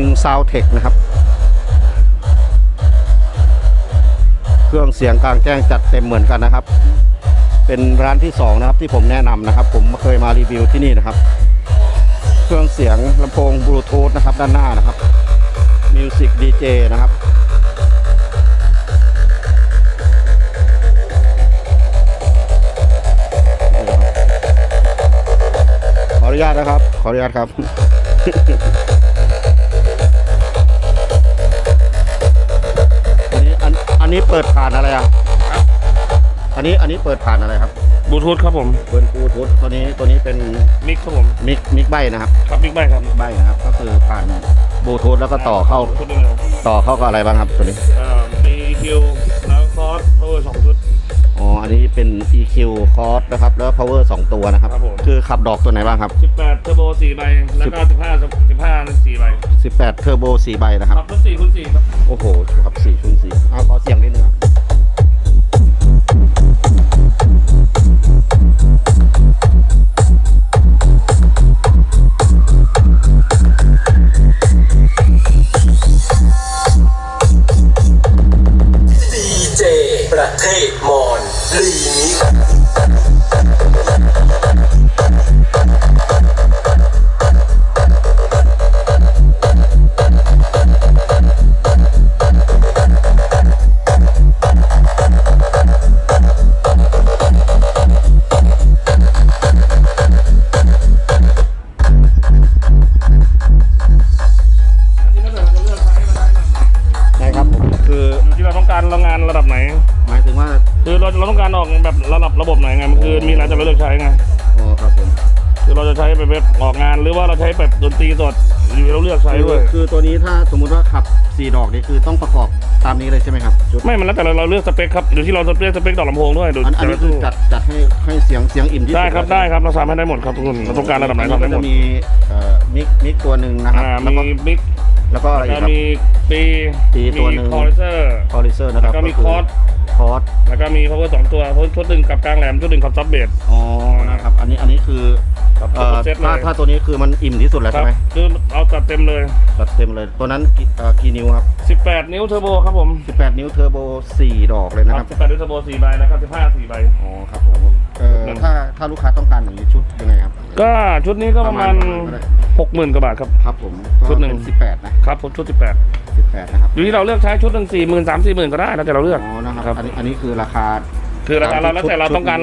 งซาวเทคนะครับ เครื่องเสียงกลางแจ้งจัดเต็มเหมือนกันนะครับ เป็นร้านที่สองนะครับที่ผมแนะนำนะครับ ผมเคยมารีวิวที่นี่นะครับ เครื่องเสียงลำโพงบลูทูธนะครับ ด้านหน้านะครับมิวสิกดีเจนะครับขออนุญาตนะครับ ขออนุญาตครับ นอันนี้เปิดผ่านอะไรอะอันนี้อันนี้เปิดผ่านอะไรครับบลูทูธครับผมเปิดบลูทูธตัวนี้ตัวนี้เป็นมิกครับผมมิกมิกใบนะครับครับมิกไบครับมิกใบนะครับ ก็คือผ่านบลูทูธแล้วก็ต่อเข้าชุดหนึงครับต่อเข้ากับอะไรบ้างครับตัวนี้เอ่อมีคิวแล้วคอร์สพาวเวอร์สองชุด อ๋อ อันนี้เป็น EQ Cos นะครับ แล้ว Power 2 ตัวนะครับ ครับผม คือขับดอกตัวไหนบ้างครับ 18เทอร์โบ4ใบ แล้วก็15 15 4ใบ18 Turbo 4ใบนะครับครับชุด4คูณ4ครับ โอ้โหครับ4ชุน4เอาขอเสียงนิดนึงครับ การเรางานระดับไหน หมายถึงว่าคือเราเราต้องการออกแบบระดับระบบไหนไงมันคือมีอะไรจะเราเลือกใช้ไงอ๋อครับผมคือเราจะใช้ไปแบบออกงานหรือว่าเราใช้แบบดนตรีสดอยู่ที่เราเลือกใช้ด้วยคือตัวนี้ถ้าสมมุติว่าขับ4ดอกนี่คือต้องประกอบตามนี้เลยใช่ไหมครับชุดไม่มันแล้วแต่เราเราเลือกสเปคครับอยู่ที่เราเลือกสเปคดอกลำโพงด้วยดูอันอันนี้คือจัดจัดให้ให้เสียงเสียงอิ่มที่สุดได้ครับได้ครับเราสามารถได้หมดครับทุกคนเราต้องการระดับไหนอัทำได้ก็หมจะดมีเอ่อมิกมิกตัวหนึ่งนะครับอ่าแล้วก็มีมิก แล้วก็อะไรแล้วอีกครับก็มีปีปีตัวหนึ่งมีคอร์เซอร์คอริเซอร์นะคแล้รับวก็มีคืคอร์สคอร์สแล้วก็มี power สองตัวชุดหนึ่งกับกลางแหลมชุดหนึ่งกับซับเบส อ๋อนะครับอันนี้อันนี้คือครับเอ่อเซ็ตเลถ้ายถ้าตัวนี้คือมันอิ่มที่สุดแล้วครัใช่บไหมคือเอาจัดเต็มเลย จัดเต็มเลยตัวนั้นกี่เอ่อกี่นิ้วครับ 18 นิ้วเทอร์โบครับผม18 นิ้วเทอร์โบ4ดอกเลยนะคครัรับบ18นิ้วเทอร์โบ4ใบนะครับ15 4ใบ อ๋อครับผมเอ่อถ้าถ้าลูกค้าต้องการอย่างนี้ชุดยังไงครับ ก็ชุดนี้ก็ประมาณประมาณ60,000กว่าบาทครับ ครับผมชุดหนึ่งก็เป็18นะครับผมชุด18นะครับ18อยู่ที่เราเลือกใช้ชุดหนึ่ง40,000 30,000ก็ได้แล้วแต่เราเลือกอ๋อนะคครัรับบอันนี้อันนี้คือราคา คือราคาเราแล้วชุดแต่เราชุดต้องการ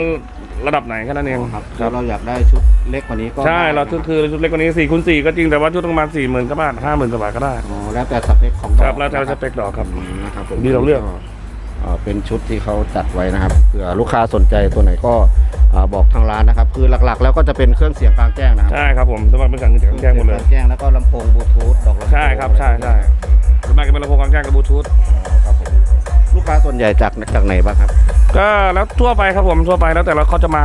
ระดับไหนแค่นั้นเองครับครับถ้าเราอยากได้ชุดเล็กกว่านี้ก็ใช่ได้เรานะชุดรับคือชุดเล็กกว่านี้4คูณ4ก็จริงแต่ว่าชุดประมาณ40,000ก็บาท50,000กว่าบาทก็ได้อ๋อแล้วแต่สเปคของดอกครับแล้วแต่สเปคดอกครับอืมนะครับผมนี่เราเลือก เอ่อเป็นชุดที่เขาจัดไว้นะครับเผื่อลูกค้าสนใจตัวไหนก็เอ่อบอกทางร้านนะครับ คือหลักๆ แล้วก็จะเป็นเครื่องเสียงกลางแจ้งนะครับใช่ครับผมสมัครเป็นการเงินจากแจ้งหมดเลยครื่องสีกลางแจ้งแล้วก็ลำโพงบลูทูธดอกลำโพงใช่ครับใช่ใช่สมัครเป็นลำโพงกลางแจ้งกับบลูทูธอ๋อครับผมลูกค้าส่วนใหญ่จากจากไหนบ้างครับ ก็แล้วทั่วไปครับผมทั่วไปแล้วแต่เราเขาจะมา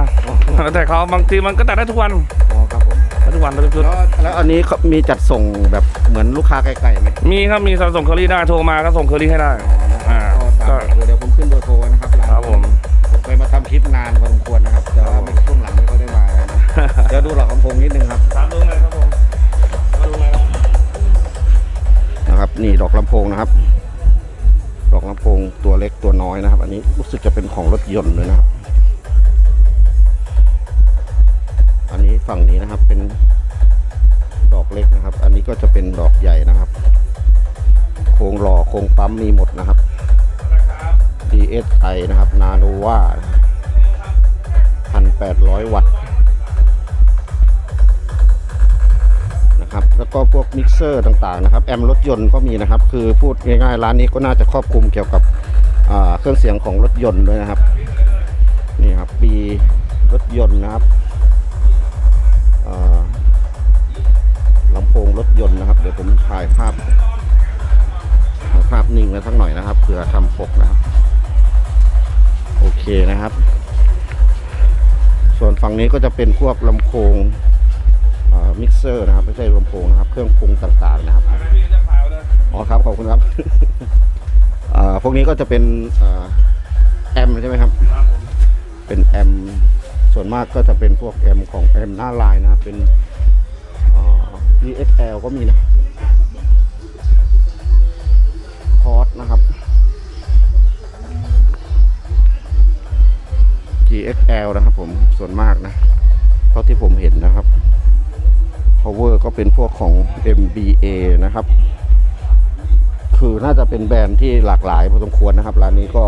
แล้วแต่เขาบางทีมันก็ตัดได้ทุกวันอ๋อครับผมได้ทุกวันได้ทุกชุดแล้วแล้วอันนี้เขามีจัดส่งแบบเหมือนลูกค้าไกลๆไหมมีครับมีส่งเคอรี่ได้โทรมาก็ส่งเคอรี่ให้ได้ ก็ตามเบอร์โทรเดี๋ยวผมขึ้นเบอร์โทรไว้นะครับร้านครับผม ผมเคยมาทำคลิปนานพอสมควรนะครับแต่ว่าช่วงหลังไม่ค่อยได้มานะเดี๋ยวดูหลอกลำโพงนิดนึงครับตามดูเลยครับผมมาดูเลยครับนะครับนี่ดอกลำโพงนะครับ ดอกลำโพงตัวเล็กตัวน้อยนะครับ อันนี้รู้สึกจะเป็นของรถยนต์เลยนะครับ อันนี้ฝั่งนี้นะครับเป็นดอกเล็กนะครับ อันนี้ก็จะเป็นดอกใหญ่นะครับ โครงหล่อโครงปั๊มมีหมดนะครับ DSI นะครับ นาโนวาพันแปดร้อยวัตต์นะครับแล้วก็พวกมิกเซอร์ต่างๆนะครับ แอมรถยนต์ก็มีนะครับ คือพูดง่ายๆ ร้านนี้ก็น่าจะครอบคลุมเกี่ยวกับเครื่องเสียงของรถยนต์ด้วยนะครับ นี่ครับปีรถยนต์นะครับลำโพงรถยนต์นะครับ เดี๋ยวผมถ่ายภาพภาพนิ่งไว้สักหน่อยนะครับเผื่อทำปกนะครับ โอเคนะครับ ส่วนฝั่งนี้ก็จะเป็นพวกลำโพงมิกเซอร์นะครับ ไม่ใช่ลำโพงนะครับ เครื่องปรุงต่างๆนะครับอ๋อครับขอบคุณครับพวกนี้ก็จะเป็นแอมใช่ไหมครับ เป็นแอมส่วนมากก็จะเป็นพวกแอมของแอมหน้าลายนะครับ เป็น DXL ก็มีนะคอร์สนะครับ มีนะครับผมส่วนมากนะเท่าที่ผมเห็นนะครับ power ก็เป็นพวกของ MBA นะครับ คือน่าจะเป็นแบรนด์ที่หลากหลายพอสมควรนะครับร้านนี้ก็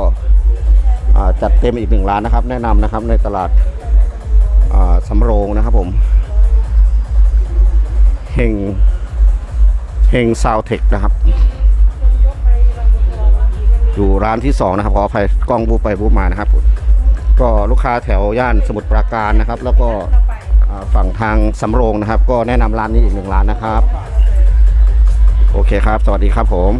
จัดเต็มอีกหนึ่งร้านนะครับ แนะนำนะครับในตลาดาสำโรงนะครับผมเฮงเฮงซาวเทคนะครับ อยู่ร้านที่สองนะครับขออภัยกล้องบูไปบูมานะครับ ก็ลูกค้าแถวย่านสมุทรปราการนะครับ แล้วก็ฝั่งทางสำโรงนะครับ ก็แนะนำร้านนี้อีกหนึ่งร้านนะครับ โอเคครับ สวัสดีครับผม